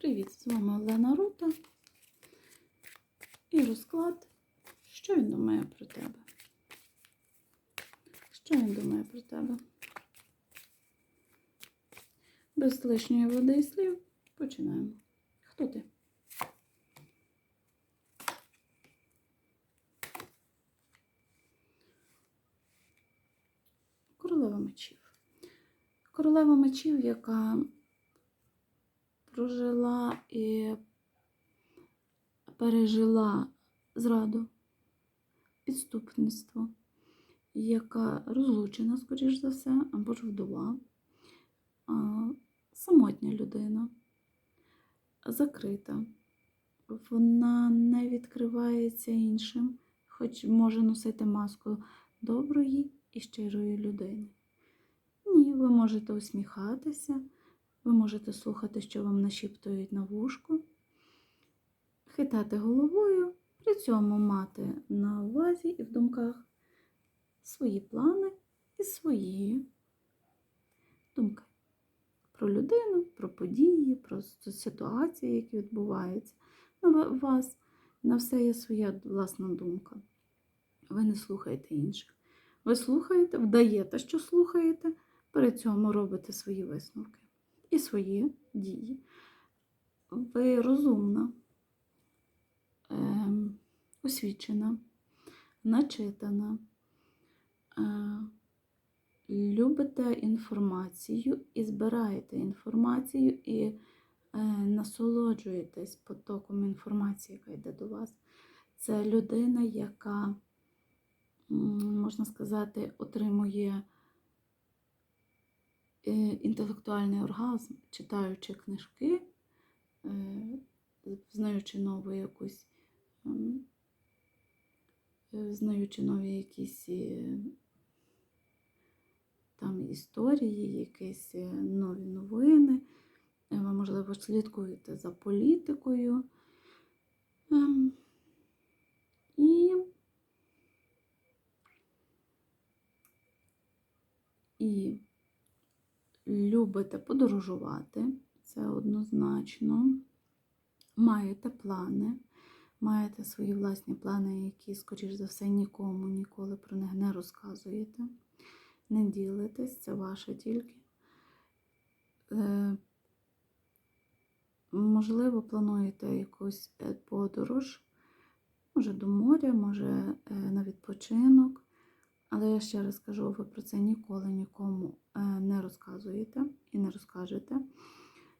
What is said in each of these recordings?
Привіт, з вами Олена Рута. І розклад. Що він думає про тебе? Що він думає про тебе? Без лишньої води і слів починаємо. Хто ти? Королева мечів. Королева мечів, яка прожила і пережила зраду, підступництво, яка розлучена, скоріш за все, або ж вдова, самотня людина, закрита. Вона не відкривається іншим, хоч може носити маску доброї і щирої людини. Ні, ви можете усміхатися, ви можете слухати, що вам нашіптують на вушку, хитати головою, при цьому мати на увазі і в думках свої плани і свої думки про людину, про події, про ситуації, які відбуваються. На вас на все є своя власна думка. Ви не слухаєте інших. Ви слухаєте, вдаєте, що слухаєте, при цьому робите свої висновки і свої дії. Ви розумна, ем, освічена, начитана, е, любите інформацію і збираєте інформацію і е, насолоджуєтесь потоком інформації, яка йде до вас. Це людина, яка, можна сказати, отримує інтелектуальний оргазм, читаючи книжки, е, знаючи нову якусь, ем, е, знаючи нові якісь е, там історії, якісь е, нові новини. Е, Ви, можливо, слідкуєте за політикою. Ем, І, і любите подорожувати, це однозначно. Маєте плани, маєте свої власні плани, які, скоріш за все, нікому ніколи про них не розказуєте. Не ділитесь, це ваше тільки. Е, можливо, плануєте якусь е, подорож, може до моря, може е, на відпочинок. Але я ще раз кажу, ви про це ніколи нікому не розказуєте і не розкажете.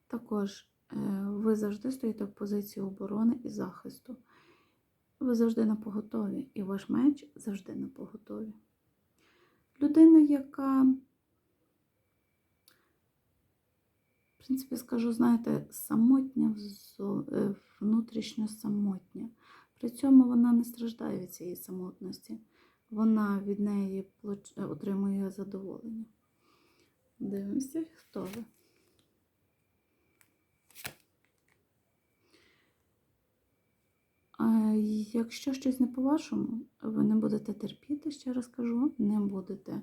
Також е, ви завжди стоїте в позиції оборони і захисту. Ви завжди на поготові, і ваш меч завжди на поготові. Людина, яка, в принципі, скажу, знаєте, самотня, е, внутрішньо самотня. При цьому вона не страждає від цієї самотності. Вона від неї е, отримує задоволення. Дивимося, хто ви. А Якщо щось не по-вашому, ви не будете терпіти, ще раз кажу, не будете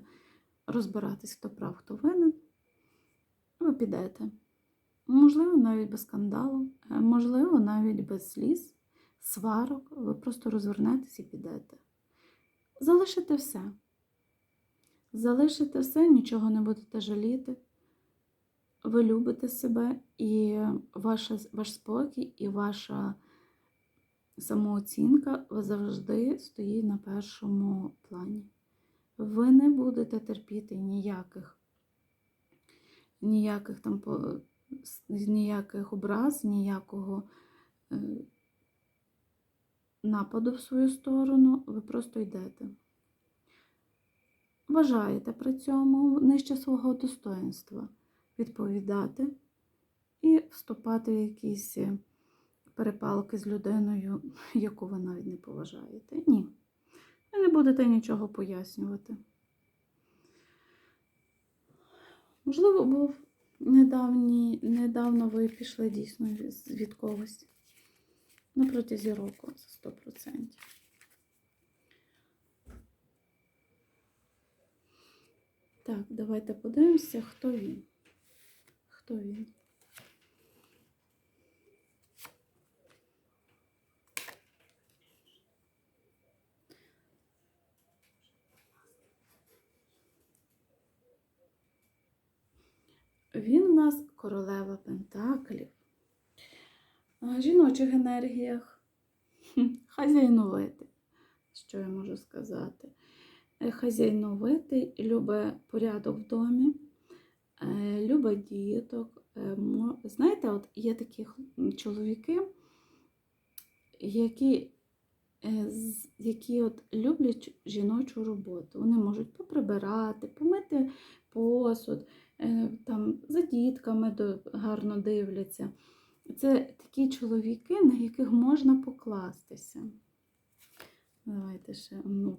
розбиратись, хто прав, хто винен, ви підете. Можливо, навіть без скандалу, е, можливо, навіть без сліз, сварок, ви просто розвернетесь і підете. Залишите все. Залишите все, нічого не будете жаліти. Ви любите себе, і ваша, ваш спокій, і ваша самооцінка завжди стоїть на першому плані. Ви не будете терпіти ніяких, ніяких там ніяких образ, ніякого е, нападу в свою сторону, ви просто йдете. Вважаєте при цьому нижче свого достоинства відповідати і вступати в якісь е, перепалки з людиною, яку ви навіть не поважаєте. Ні. Ви не будете нічого пояснювати. Можливо, був недавній, недавно ви пішли дійсно від когось. На протязі року це 100%. Так, давайте подивимося, хто він. Хто він? Він у нас королева пентаклів. В жіночих енергіях хазяйновити, що я можу сказати. Е, Хазяйновитий, любить порядок в домі, е, любить діток. Е, Знаєте, от є такі чоловіки, які, які от люблять жіночу роботу. Вони можуть поприбирати, помити посуд, там, за дітками гарно дивляться. Це такі чоловіки, на яких можна покластися. Давайте ще ну,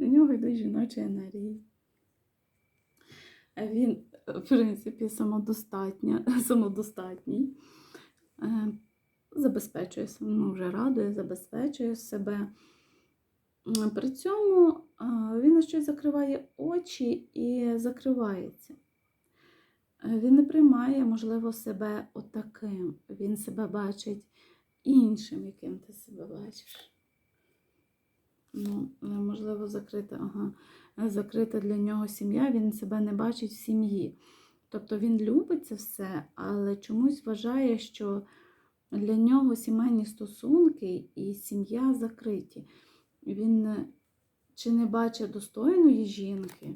До нього йдуть жіночі енергії. Е, Він, е, в принципі, самодостатній. Е, Забезпечує ну, вже радує, забезпечує себе. При цьому він на щось закриває очі і закривається. Він не приймає, можливо, себе отаким. Він себе бачить іншим, яким ти себе бачиш. Ну, е, можливо, закрита, ага, е, закрита для нього сім'я, він себе не бачить в сім'ї. Тобто він любить це все, але чомусь вважає, що для нього сімейні стосунки і сім'я закриті. Він е, чи не бачить достойної жінки,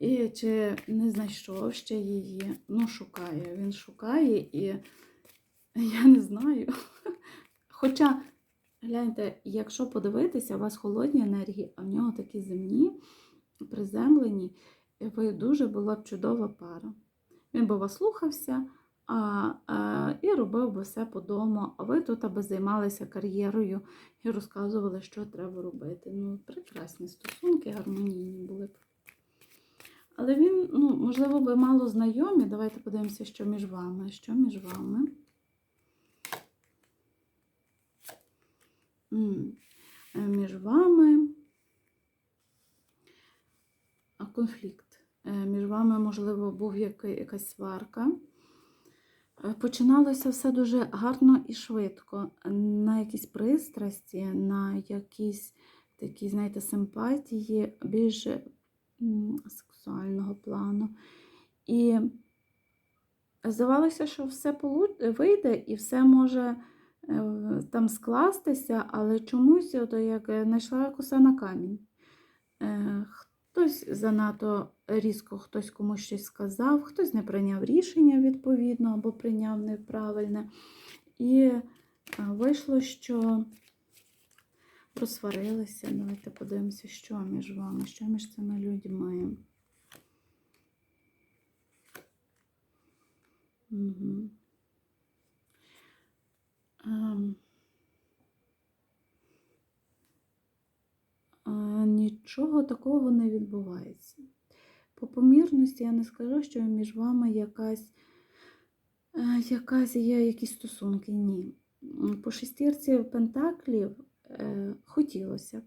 і чи не знайшов ще її. Ну, шукає. Він шукає і я не знаю. Хоча, гляньте, якщо подивитися, у вас холодні енергії, а в нього такі земні, приземлені, ви дуже була б чудова пара. Він би вас слухався а, а, і робив би все по дому, а ви тут аби займалися кар'єрою і розказували, що треба робити. Ну, прекрасні стосунки, гармонійні були б. Але він, ну, можливо, ви мало знайомі. Давайте подивимося, що між вами. Що між вами? М, е, Між вами конфлікт. Е, Між вами, можливо, був якась сварка. Е, Починалося все дуже гарно і швидко. На якісь пристрасті, на якісь такі, знаєте, симпатії, більш сексуального плану. І здавалося, що все вийде і все може е, там скластися, але чомусь, ото як е, знайшла коса на камінь. Е, Хтось занадто різко хтось комусь щось сказав, хтось не прийняв рішення відповідно або прийняв неправильне. І е, вийшло, що розсварилися. Давайте подивимося, що між вами, що між цими людьми. Угу. Нічого такого не відбувається. По помірності я не скажу, що між вами якась, е, якась є якісь стосунки. Ні. По шестірці пентаклів е, хотілося б.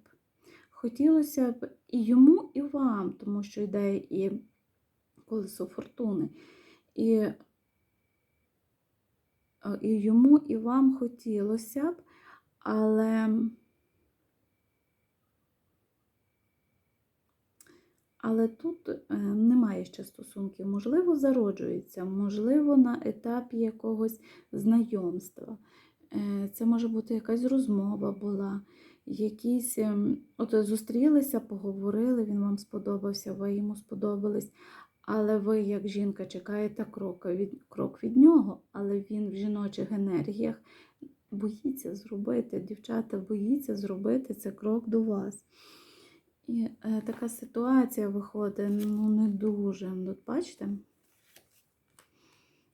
Хотілося б і йому, і вам, тому що йде і колесо фортуни. І, і йому, і вам хотілося б, але. Але тут е, немає ще стосунків. Можливо, зароджується, можливо, на етапі якогось знайомства. Е, Це може бути якась розмова була, якісь ем, от зустрілися, поговорили, він вам сподобався, ви йому сподобались. Але ви, як жінка, чекаєте крок від, крок від нього, але він в жіночих енергіях боїться зробити. Дівчата боїться зробити це крок до вас. І е, така ситуація виходить, ну, не дуже. От бачите?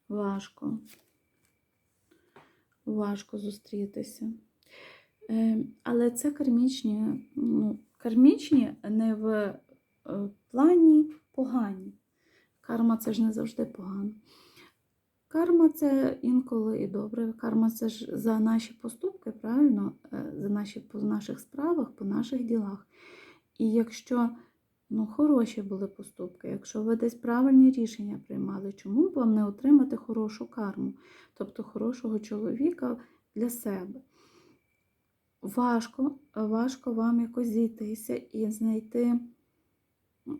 Важко. Важко зустрітися. Е, але це кармічні, ну, кармічні не в е, плані погані. Карма це ж не завжди погано. Карма це інколи і добре. Карма це ж за наші поступки, правильно? Е, За наші, по наших справах, по наших ділах. І якщо ну, хороші були поступки, якщо ви десь правильні рішення приймали, чому б вам не отримати хорошу карму, тобто хорошого чоловіка для себе? Важко, важко вам якось зійтися і знайти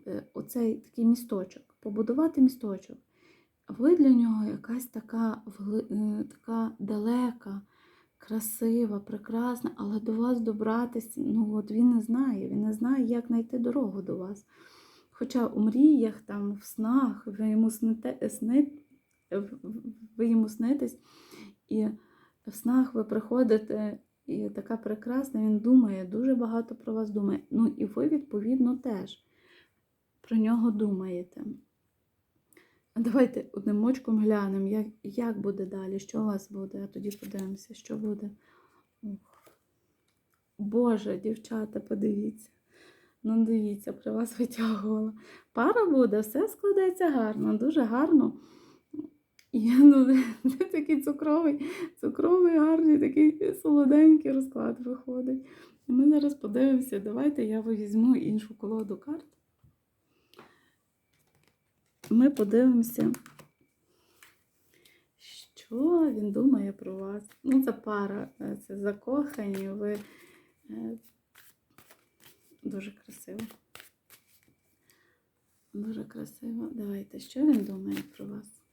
е, оцей такий місточок. Побудувати місточок. Ви для нього якась така, е, така далека, красива, прекрасна, але до вас добратися, ну от він не знає, він не знає, як знайти дорогу до вас. Хоча у мріях, там, в снах, ви йому сните, сни, ви йому снитесь, і в снах ви приходите, і така прекрасна, він думає, дуже багато про вас думає. Ну і ви, відповідно, теж про нього думаєте. Давайте одним очком глянемо, як, як буде далі, що у вас буде, а тоді подивимося, що буде. Ух. Боже, дівчата, подивіться. Ну, дивіться, при вас витягувала. Пара буде, все складається гарно, дуже гарно. І ну, це такий цукровий, цукровий, гарний, такий солоденький розклад виходить. Ми зараз подивимося. Давайте я візьму іншу колоду карт. Ми подивимося, що він думає про вас. Ну, це пара, е, це закохані, ви е, дуже красиво. Дуже красиво. Давайте, що він думає про вас?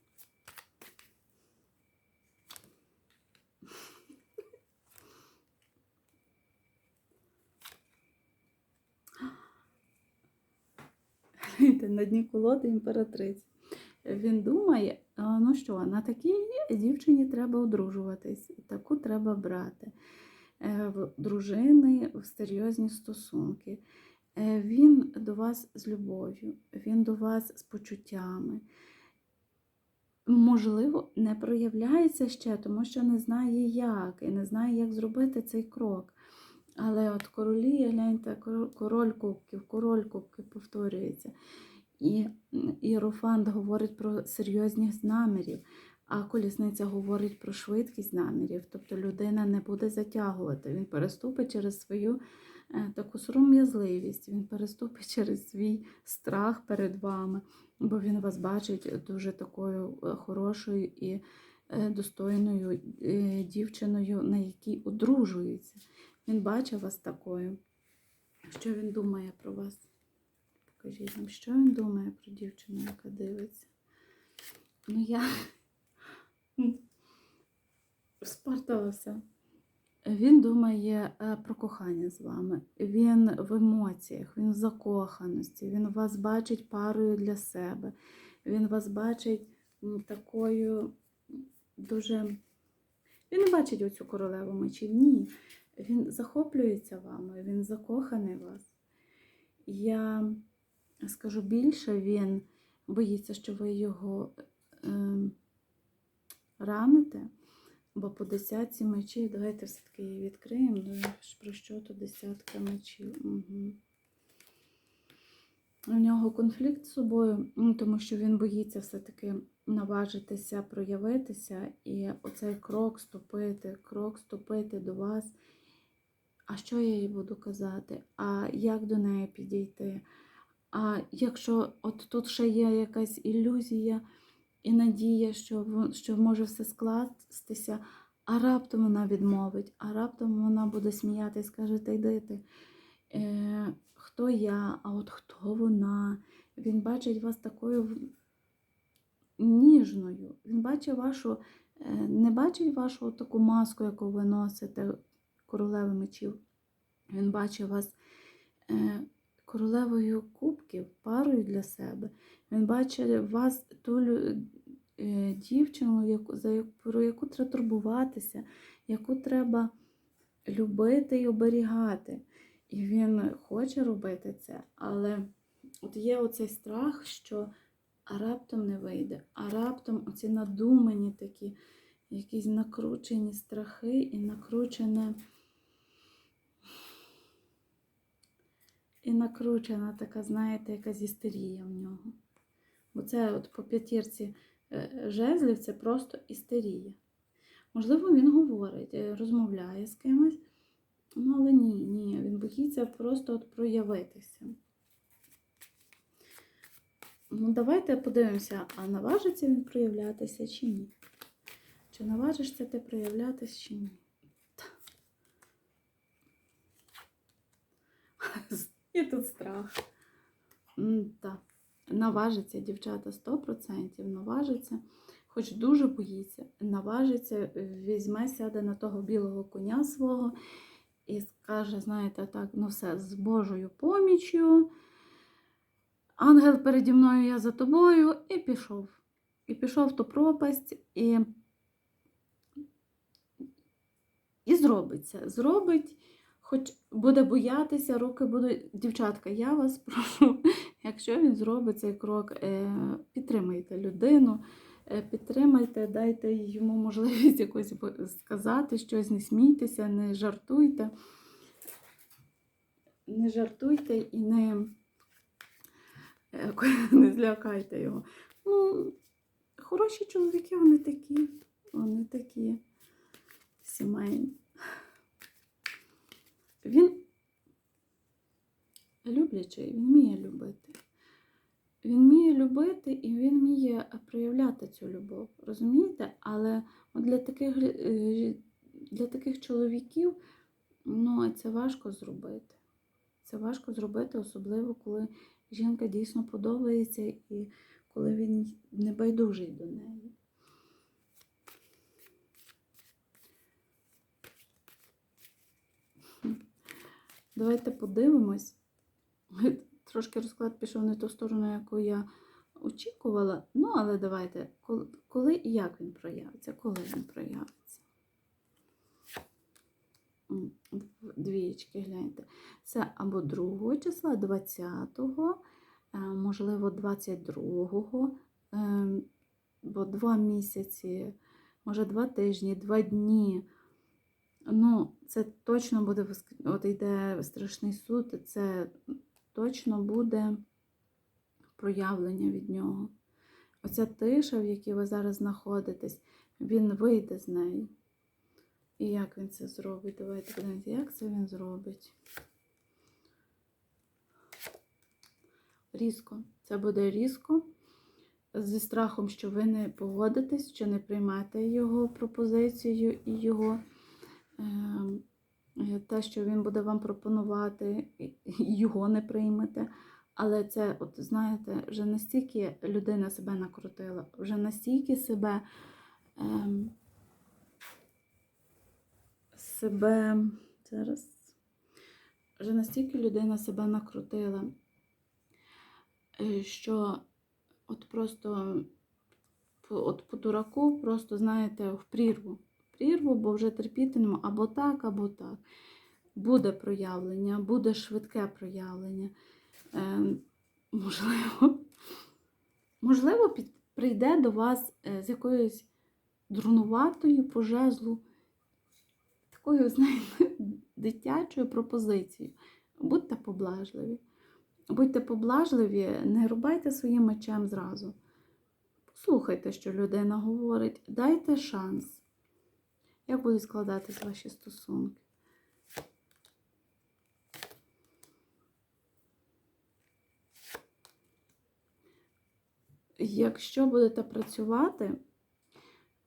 Гляньте, на дні колоди імператриці. Він думає, ну що, на такій дівчині треба одружуватись, таку треба брати. Е, В дружини в серйозні стосунки. Е, Він до вас з любов'ю, він до вас з почуттями. Можливо, не проявляється ще, тому що не знає як, і не знає, як зробити цей крок. Але от королі, гляньте, король кубків, король кубків повторюється. І Іерофант говорить про серйозність намірів, а колісниця говорить про швидкість намірів. Тобто людина не буде затягувати. Він переступить через свою е, таку сором'язливість, він переступить через свій страх перед вами, бо він вас бачить дуже такою е, хорошою і е, достойною дівчиною, на якій одружується. Він бачив вас такою. Що він думає про вас? Покажіть нам, що він думає про дівчину, яка дивиться. Ну, я спарталася. Він думає е, про кохання з вами. Він в емоціях, він в закоханості, він вас бачить парою для себе. Він вас бачить такою дуже. Він не бачить оцю королеву мечів. Ні. Він захоплюється вами, він закоханий вас. Я скажу більше, він боїться, що ви його е, раните, бо по десятці мечів, давайте все-таки її відкриємо. Ну, Про що то десятка мечів? Угу. У нього конфлікт з собою, ну, тому що він боїться все-таки наважитися, проявитися, і оцей крок ступити, крок ступити до вас. А що я їй буду казати? А як до неї підійти? А якщо от тут ще є якась ілюзія і надія, що, що може все скластися, а раптом вона відмовить, а раптом вона буде сміятися і скаже, та йди ти. Е, хто я, а от хто вона? Він бачить вас такою ніжною. Він бачить вашу, е, не бачить вашу таку маску, яку ви носите, королеви мечів. Він бачить вас е, королевою кубків, парою для себе. Він бачить вас ту е, дівчину, про яку треба турбуватися, яку треба любити і оберігати. І він хоче робити це, але от є оцей страх, що а раптом не вийде, а раптом оці надумані такі, якісь накручені страхи і накручене. І накручена така, знаєте, якась істерія в нього. Бо це от по п'ятірці е, жезлів це просто істерія. Можливо, він говорить, е, розмовляє з кимось, ну але ні, ні, він боїться просто от проявитися. Ну, давайте подивимося, а наважиться він проявлятися чи ні? Чи наважишся ти проявлятися чи ні? І тут страх. Так. наважиться, дівчата 100% наважиться, хоч дуже боїться, наважиться, візьме, сяде на того білого коня свого і скаже, знаєте, так, ну все, з Божою поміччю. Ангел переді мною, я за тобою, і пішов. І пішов в ту пропасть, і, і зробиться. Зробить, хоч буде боятися, руки будуть. Дівчатка, я вас прошу, якщо він зробить цей крок, е, підтримайте людину, е, підтримайте, дайте йому можливість якось сказати щось, не смійтеся, не жартуйте. Не жартуйте і не, е, не злякайте його. Ну, хороші чоловіки, вони такі, вони такі сімейні. Він люблячий, він вміє любити. Він вміє любити і він вміє проявляти цю любов. Розумієте? Але для таких, е, для таких чоловіків ну, це важко зробити. Це важко зробити, особливо коли жінка дійсно подобається і коли він не байдужий до неї. Давайте подивимось. Трошки розклад пішов не ту сторону, яку я очікувала. Ну, але давайте, коли- і як він проявиться? Коли він проявиться? М, Двієчки, гляньте. Це або 2 числа, 20-го, е, можливо, 22-го, е, бо два місяці, може, два тижні, два дні. Ну, це точно буде воск- от йде страшний суд, це точно буде проявлення від нього. Оця тиша, в якій ви зараз знаходитесь, він вийде з неї. І як він це зробить? Давайте подивимося, як це він зробить. Різко. Це буде різко. Зі страхом, що ви не погодитесь, що не приймете його пропозицію і його те, що він буде вам пропонувати, його не приймете. Але це, от знаєте, вже настільки людина себе накрутила, вже настільки себе. Ем, себе зараз. Вже настільки людина себе накрутила, е, що от просто от по дураку, просто, знаєте, в прірву. Прірву, бо вже терпіти нема або так, або так. Буде проявлення, буде швидке проявлення. Е, можливо, можливо, під, прийде до вас е, з якоюсь дурнуватою по жезлу такою, знаєте, дитячою пропозицією. Будьте поблажливі. Будьте поблажливі, не рубайте своїм мечем зразу. Послухайте, що людина говорить, дайте шанс. Як будуть складатись ваші стосунки? Якщо будете працювати,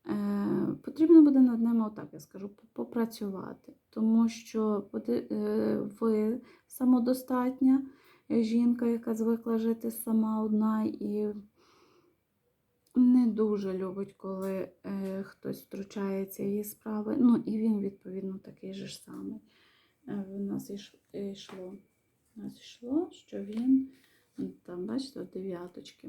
Е, Потрібно буде над ними, отак я скажу, попрацювати, тому що е, ви самодостатня жінка, яка звикла жити сама одна і не дуже любить, коли е, хтось втручається її справи. Ну і він, відповідно, такий же ж самий. Е, В нас йшло, в нас йшло, що він, там, бачите, дев'яточки.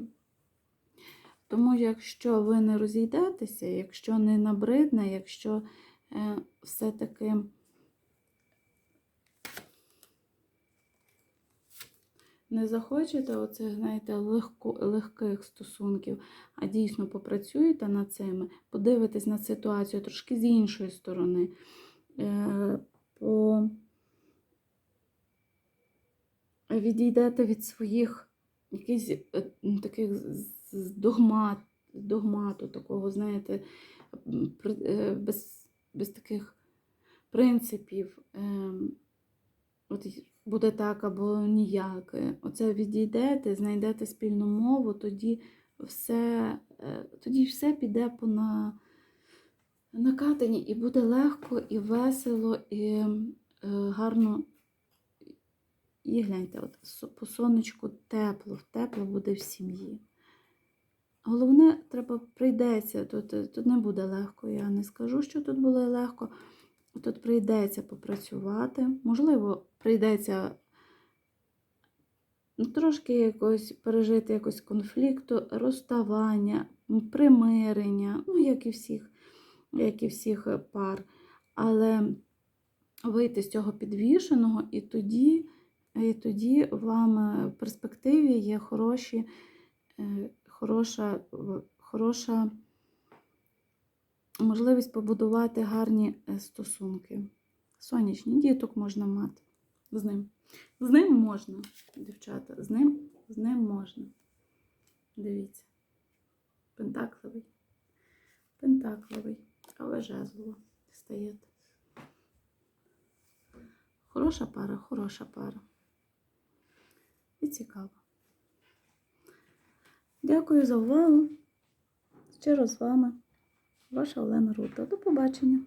Тому, якщо ви не розійдетеся, якщо не набридне, якщо е, все-таки не захочете оцих, знаєте, легко, легких стосунків, а дійсно попрацюєте над цими, подивитесь на ситуацію трошки з іншої сторони, е, по... відійдете від своїх якихось е, таких з- з догмат, догмату такого, знаєте, е, без, без таких принципів. ем, От буде так або ніяк. Е, Оце відійдете, знайдете спільну мову, тоді все, е, тоді все піде по на, накатані, і буде легко, і весело, і е, гарно І гляньте, от по сонечку тепло, тепло буде в сім'ї. Головне, треба прийдеться. Тут, тут не буде легко. Я не скажу, що тут буде легко. Тут прийдеться попрацювати. Можливо, прийдеться ну, трошки якось пережити якось конфлікту, розставання, примирення, ну, як і всіх, як і всіх е, пар. Але вийти з цього підвішеного, і тоді, і тоді вам е, в перспективі є хороші, е, хороша, хороша можливість побудувати гарні стосунки. Сонячні діток можна мати з ним. З ним можна, дівчата, з ним, з ним можна. Дивіться. Пентакливий. Пентакливий, але жезлово стаєте. Хороша пара, хороша пара. І цікаво. Дякую за увагу. Щиро з вами. Ваша Олена Рута. До побачення.